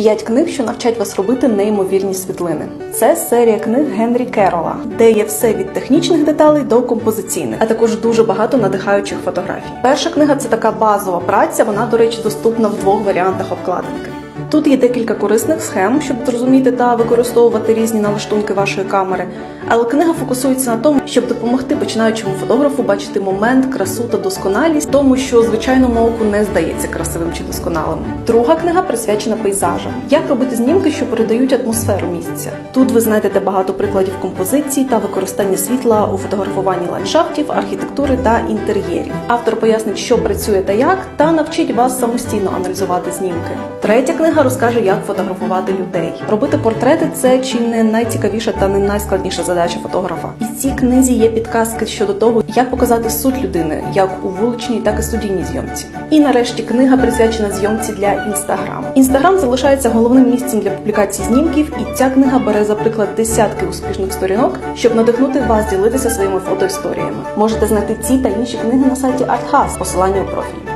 П'ять книг, що навчать вас робити неймовірні світлини. Це серія книг Генрі Керола, де є все від технічних деталей до композиційних, а також дуже багато надихаючих фотографій. Перша книга це така базова праця. Вона, до речі, доступна в двох варіантах обкладинки. Тут є декілька корисних схем, щоб зрозуміти та використовувати різні налаштунки вашої камери. Але книга фокусується на тому, щоб допомогти починаючому фотографу бачити момент, красу та досконалість, тому що звичайному оку не здається красивим чи досконалим. Друга книга присвячена пейзажам. Як робити знімки, що передають атмосферу місця. Тут ви знайдете багато прикладів композицій та використання світла у фотографуванні ландшафтів, архітектури та інтер'єрів. Автор пояснить, що працює та як, та навчить вас самостійно аналізувати знімки. Третя книга розкаже, як фотографувати людей. Робити портрети це чи не найцікавіша та не найскладніша задача фотографа. І в цій книзі є підказки щодо того, як показати суть людини, як у вуличній, так і студійній зйомці. І нарешті книга присвячена зйомці для інстаграм. Інстаграм залишається головним місцем для публікації знімків, і ця книга бере за приклад десятки успішних сторінок, щоб надихнути вас ділитися своїми фотоісторіями. Можете знайти ці та інші книги на сайті ArtHouse, посилання у профілі.